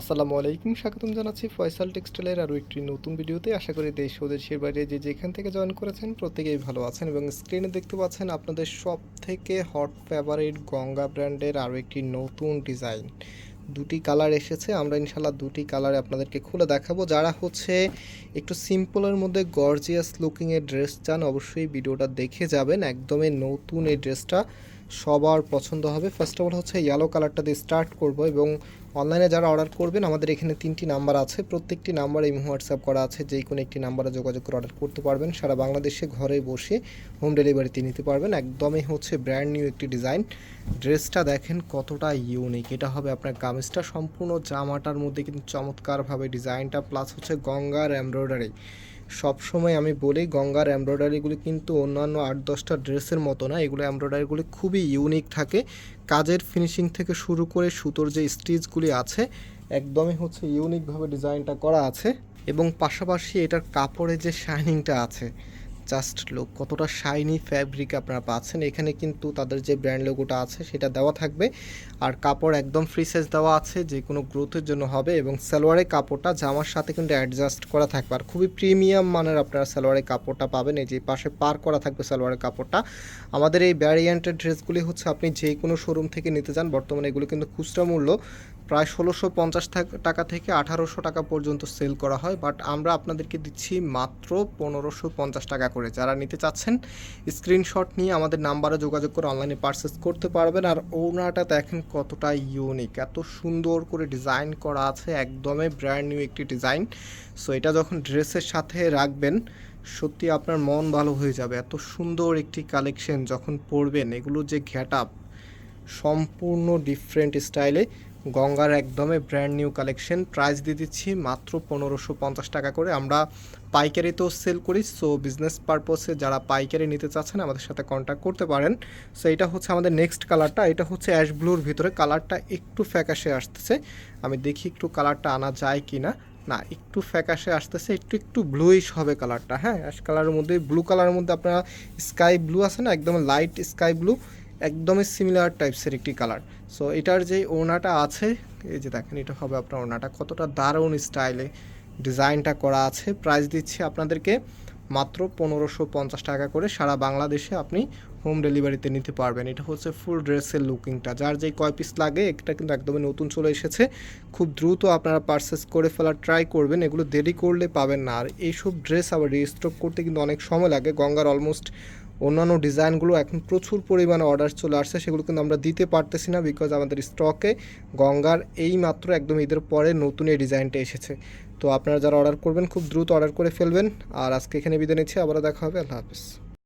আসসালামু আলাইকুম, স্বাগতম জানাচ্ছি ফয়সাল টেক্সটাইলের আরও একটি নতুন ভিডিওতে। আশা করি দেশ ও দেশের বাইরে যে যেখান থেকে জয়েন করেছেন প্রত্যেকেই ভালো আছেন এবং স্ক্রিনে দেখতে পাচ্ছেন আপনাদের সব থেকে হট ফেভারিট গঙ্গা ব্র্যান্ডের আরও একটি নতুন ডিজাইন দুটি কালার এসেছে, আমরা ইনশাল্লাহ দুটি কালারে আপনাদেরকে খুলে দেখাবো। যারা হচ্ছে একটু সিম্পলের মধ্যে গর্জিয়াস লুকিংয়ের ড্রেস চান, অবশ্যই ভিডিওটা দেখে যাবেন। একদমই নতুন এই ড্রেসটা সবার পছন্দ হবে। ফার্স্ট অফ অল হচ্ছে ইয়েলো কালারটা দিয়ে স্টার্ট করব এবং অনলাইনে যারা অর্ডার করবেন, আমাদের এখানে তিনটি নাম্বার আছে। প্রত্যেকটি নাম্বারে ইমো হোয়াটসঅ্যাপ করা আছে। যেই কোনো একটি নাম্বারে যোগাযোগ করে অর্ডার করতে পারবেন। সারা বাংলাদেশে ঘরে বসে হোম ডেলিভারিতে নিতে পারবেন। একদমই হচ্ছে ব্র্যান্ড নিউ একটি ডিজাইন ড্রেসটা দেখেন কতটা ইউনিক এটা হবে আপনার কামিজটা সম্পূর্ণ জামাটার মধ্যে কিন্তু চমৎকারভাবে ডিজাইনটা প্লাস হচ্ছে গঙ্গার এমব্রয়ডারি সবসময় আমি বলি, গঙ্গার এমব্রয়ডারিগুলি কিন্তু অন্যান্য আট দশটা ড্রেসের মতো না। এগুলো এমব্রয়ডারিগুলি খুবই ইউনিক থাকে। কাজের ফিনিশিং থেকে শুরু করে সুতোর যে স্টিচগুলি আছে, একদমই হচ্ছে ইউনিকভাবে ডিজাইনটা করা আছে। এবং পাশাপাশি এটার কাপড়ে যে শাইনিংটা আছে জাস্ট লুক, কতটা শাইনি ফ্যাব্রিক আপনারা পাচ্ছেন, এখানে কিন্তু তাদের যে ব্র্যান্ড লোগোটা আছে সেটা দেওয়া থাকবে। আর কাপড় একদম ফ্রি সাইজ দেওয়া আছে যে কোনো গ্রোথের জন্য হবে এবং সালোয়ারের কাপড়টা জামার সাথে কিন্তু অ্যাডজাস্ট করা থাকবে। আর খুবই প্রিমিয়াম মানের আপনারা সালোয়ারের কাপড়টা পাবেন, এই যে পাশে পার করা থাকবে সালোয়ারের কাপড়টা। আমাদের এই ভ্যারিয়েন্টের ড্রেসগুলি হচ্ছে আপনি যে কোনো শোরুম থেকে নিতে চান, বর্তমানে এগুলো কিন্তু খুচরা মূল্য। প্রায় ষোলোশো পঞ্চাশ টাকা থেকে আঠারোশো টাকা পর্যন্ত সেল করা হয় বাট আমরা আপনাদেরকে দিচ্ছি মাত্র পনেরোশো পঞ্চাশ টাকা করে। যারা নিতে চাচ্ছেন স্ক্রিনশট নিয়ে আমাদের নাম্বারে যোগাযোগ করে অনলাইনে পারচেস করতে পারবেন। আর ওনাটা দেখেন কতটা ইউনিক এত সুন্দর করে ডিজাইন করা আছে, একদমই ব্র্যান্ড নিউ একটি ডিজাইন সো এটা যখন ড্রেসের সাথে রাখবেন, সত্যি আপনার মন ভালো হয়ে যাবে। এত সুন্দর একটি কালেকশন যখন পরবেন, এগুলো যে ঘ্যাট আপ সম্পূর্ণ ডিফারেন্ট স্টাইলে গঙ্গার একদমই ব্র্যান্ড নিউ কালেকশন প্রাইস দিয়ে দিচ্ছি মাত্র পনেরোশো পঞ্চাশ টাকা করে। আমরা পাইকারিতেও সেল করি সো বিজনেস পারপসে যারা পাইকারি নিতে চাচ্ছেন আমাদের সাথে কন্ট্যাক্ট করতে পারেন। সো এটা হচ্ছে আমাদের নেক্সট কালারটা এটা হচ্ছে অ্যাশ ব্লুর ভিতরে। কালারটা একটু ফ্যাকাশে আসতেছে। আমি দেখি একটু কালারটা আনা যায় কি না না একটু ফ্যাকাশে আসতেছে। একটু একটু ব্লুইশ হবে কালারটা হ্যাঁ অ্যাশ কালারের মধ্যে ব্লু কালারের মধ্যে আপনারা স্কাই ব্লু আছে না, একদম লাইট স্কাই ব্লু একদমই সিমিলার টাইপসের একটি কালার সো এটার যে ওড়নাটা আছে, এই যে দেখেন, এটা হবে আপনার ওড়নাটা। কতটা দারুণ স্টাইলে ডিজাইনটা করা আছে। প্রাইস দিচ্ছি আপনাদেরকে মাত্র পনেরোশো পঞ্চাশ টাকা করে। সারা বাংলাদেশে আপনি হোম ডেলিভারিতে নিতে পারবেন। এটা হচ্ছে ফুল ড্রেসের লুকিংটা যার যেই কয় পিস লাগে এটা কিন্তু একদমই নতুন চলে এসেছে। খুব দ্রুত আপনারা পারচেস করে ফেলার ট্রাই করবেন। এগুলো দেরি করলে পাবেন না। আর এইসব ড্রেস আবার রিস্টক করতে কিন্তু অনেক সময় লাগে। গঙ্গার অলমোস্ট অন্যান্য ডিজাইনগুলো এখন প্রচুর পরিমাণে অর্ডার চলে আসছে, সেগুলো কিন্তু আমরা দিতে পারতেছি না বিকজ আমাদের স্টকে গঙ্গার এই মাত্র একদম ঈদের পরে নতুন এই ডিজাইনটা এসেছে। তো আপনারা যারা অর্ডার করবেন, খুব দ্রুত অর্ডার করে ফেলবেন। আর আজকে এখানে বিদায় নিচ্ছি, আবারও দেখা হবে, আল্লাহ হাফিজ।